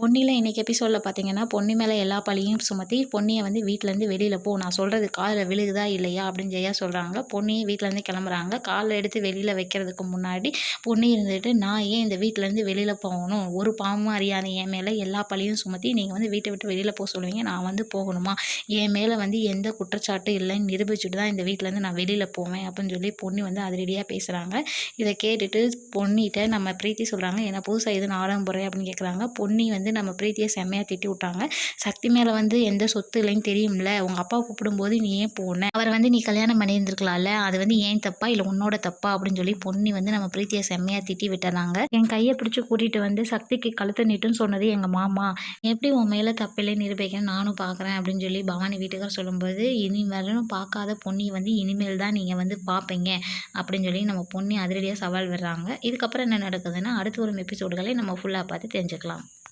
பொன்னியில் இன்றைக்கி எபிசோடில் பார்த்தீங்கன்னா பொன்னி மேலே எல்லா பழியும் சுமத்தி பொன்னியை வந்து வீட்டிலேருந்து வெளியில் போ நான் சொல்கிறது காலில் விழுகுதா இல்லையா அப்படின்னு ஜெயா சொல்கிறாங்க பொன்னியை வீட்டிலேருந்து கிளம்புறாங்க. காலை எடுத்து வெளியில் வைக்கிறதுக்கு முன்னாடி பொன்னி இருந்துட்டு நான் ஏன் இந்த வீட்டிலேருந்து வெளியில் போகணும்? ஒரு பாவமும் அறியாத என் மேலே எல்லா பழியும் சுமத்தி நீங்கள் வந்து வீட்டை விட்டு வெளியில் போக சொல்லுவீங்க நான் வந்து போகணுமா? என் மேலே வந்து எந்த குற்றச்சாட்டும் இல்லைன்னு நிரூபிச்சுட்டு தான் இந்த வீட்டிலேருந்து நான் வெளியில் போவேன் அப்படின்னு சொல்லி பொன்னி வந்து அதிரடியாக பேசுகிறாங்க இதை கேட்டுட்டு பொன்னிகிட்ட நம்ம பிரீத்தி சொல்கிறாங்க என்ன புதுசாக எதுவும் நாடகம் அப்படின்னு கேட்குறாங்க பொன்னி வந்து நம்ம பிரீத்தியை செம்மையாக திட்டி விட்டாங்க. சக்தி மேலே வந்து எந்த சொத்து இல்லைன்னு தெரியும்ல? உங்கள் அப்பா கூப்பிடும்போது நீ ஏன் போன? அவரை வந்து நீ கல்யாணம் பண்ணியிருந்துருக்கலாம்ல? அது வந்து ஏன் தப்பா? இல்லை உன்னோட தப்பா? அப்படின்னு சொல்லி பொன்னி வந்து நம்ம பிரீத்தியை செம்மையாக திட்டி விட்டுறாங்க. என் கையை பிடிச்சி கூட்டிகிட்டு வந்து சக்திக்கு கழுத்தை நீட்டுன்னு சொன்னது எங்கள் மாமா. எப்படி உன் மேலே தப்பில்லை நிரூபிக்கணும் நானும் பார்க்குறேன் அப்படின்னு சொல்லி பவானி வீட்டுக்கார் சொல்லும்போது இனி வரணும் பார்க்காத பொன்னி வந்து இனிமேல் தான் நீங்கள் வந்து பார்ப்பீங்க. அப்படின்னு சொல்லி நம்ம பொண்ணு அதிரடியாக சவால் விடுறாங்க. இதுக்கப்புறம் என்ன நடக்குதுன்னா அடுத்து வரும் எபிசோடுகளை நம்ம ஃபுல்லாக பார்த்து தெரிஞ்சுக்கலாம்.